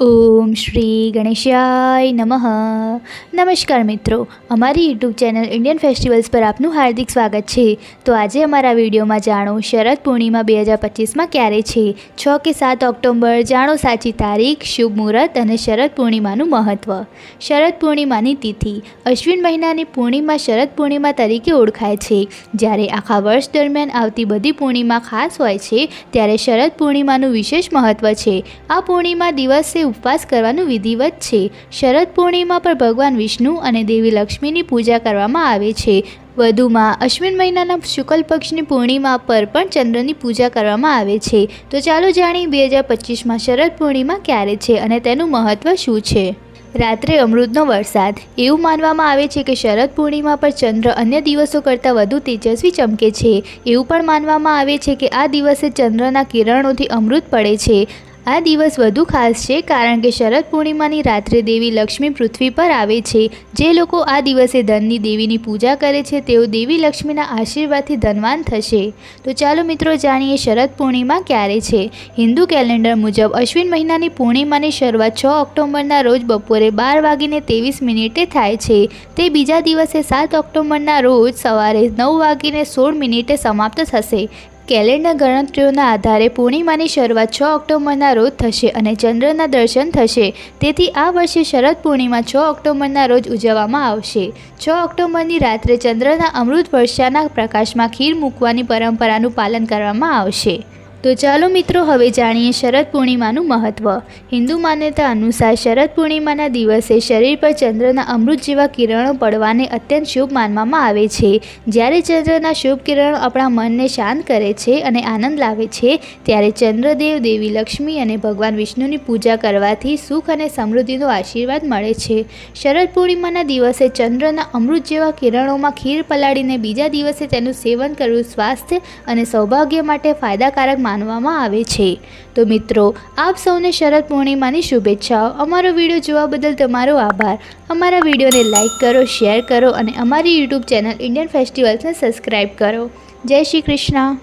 ઓમ શ્રી ગણેશાય નમઃ. નમસ્કાર મિત્રો, અમારી યુટ્યુબ ચેનલ ઇન્ડિયન ફેસ્ટિવલ્સ પર આપનું હાર્દિક સ્વાગત છે. તો આજે અમારા વિડીયોમાં જાણો, શરદ પૂર્ણિમા બે હજાર પચીસમાં ક્યારે છે? છ કે સાત ઓક્ટોબર, જાણો સાચી તારીખ, શુભ મુહૂર્ત અને શરદ પૂર્ણિમાનું મહત્ત્વ શરદ પૂર્ણિમાની તિથિ, અશ્વિન મહિનાની પૂર્ણિમા શરદ પૂર્ણિમા તરીકે ઓળખાય છે. જ્યારે આખા વર્ષ દરમિયાન આવતી બધી પૂર્ણિમા ખાસ હોય છે, ત્યારે શરદ પૂર્ણિમાનું વિશેષ મહત્ત્વ છે. આ પૂર્ણિમા દિવસે ઉપવાસ કરવાનું વિધિવત છે. શરદ પૂર્ણિમા પર ભગવાન વિષ્ણુ અને દેવી લક્ષ્મીની પૂજા કરવામાં આવે છે. વધુમાં, અશ્વિન મહિનાના શુક્લ પક્ષની પૂર્ણિમા પર પણ ચંદ્રની પૂજા કરવામાં આવે છે. તો ચાલો જાણીએ બે હજાર પચીસમાં શરદ પૂર્ણિમા ક્યારે છે અને તેનું મહત્ત્વ શું છે? રાત્રે અમૃતનો વરસાદ. એવું માનવામાં આવે છે કે શરદ પૂર્ણિમા પર ચંદ્ર અન્ય દિવસો કરતાં વધુ તેજસ્વી ચમકે છે. એવું પણ માનવામાં આવે છે કે આ દિવસે ચંદ્રના કિરણોથી અમૃત પડે છે. આ દિવસ વધુ ખાસ છે કારણ કે શરદ પૂર્ણિમાની રાત્રે દેવી લક્ષ્મી પૃથ્વી પર આવે છે. જે લોકો આ દિવસે ધનની દેવીની પૂજા કરે છે, તેઓ દેવી લક્ષ્મીના આશીર્વાદથી ધનવાન થશે. તો ચાલો મિત્રો જાણીએ શરદ પૂર્ણિમા ક્યારે છે. હિન્દુ કેલેન્ડર મુજબ અશ્વિન મહિનાની પૂર્ણિમાની શરૂઆત છ ઓક્ટોબરના રોજ બપોરે બાર વાગીને ત્રેવીસ મિનિટે થાય છે. તે બીજા દિવસે સાત ઓક્ટોબરના રોજ સવારે નવ વાગીને સોળ મિનિટે સમાપ્ત થશે. કેલેન્ડર ગણતરીઓના આધારે પૂર્ણિમાની શરૂઆત છ ઓક્ટોબરના રોજ થશે અને ચંદ્રના દર્શન થશે. તેથી આ વર્ષે શરદ પૂર્ણિમા છ ઓક્ટોબરના રોજ ઉજવવામાં આવશે. છ ઓક્ટોબરની રાત્રે ચંદ્રના અમૃત વર્ષાના પ્રકાશમાં ખીર મૂકવાની પરંપરાનું પાલન કરવામાં આવશે. તો ચાલો મિત્રો, હવે જાણીએ શરદ પૂર્ણિમાનું મહત્ત્વ હિન્દુ માન્યતા અનુસાર શરદ પૂર્ણિમાના દિવસે શરીર પર ચંદ્રના અમૃત જેવા કિરણો પડવાને અત્યંત શુભ માનવામાં આવે છે. જ્યારે ચંદ્રના શુભ કિરણો આપણા મનને શાંત કરે છે અને આનંદ લાવે છે, ત્યારે ચંદ્રદેવ, દેવી લક્ષ્મી અને ભગવાન વિષ્ણુની પૂજા કરવાથી સુખ અને સમૃદ્ધિનો આશીર્વાદ મળે છે. શરદ પૂર્ણિમાના દિવસે ચંદ્રના અમૃત જેવા કિરણોમાં ખીર પલાળીને બીજા દિવસે તેનું સેવન કરવું સ્વાસ્થ્ય અને સૌભાગ્ય માટે ફાયદાકારક માનવામાં આવે છે. તો મિત્રો, આપ સૌને શરદ પૂર્ણિમાની શુભેચ્છાઓ. અમારો વીડિયો જોવા બદલ તમારો આભાર. અમારા વિડીયોને લાઇક કરો, શેર કરો અને અમારી યુટ્યુબ ચેનલ ઇન્ડિયન ફેસ્ટિવલ્સને સબસ્ક્રાઈબ કરો. જય શ્રી કૃષ્ણ.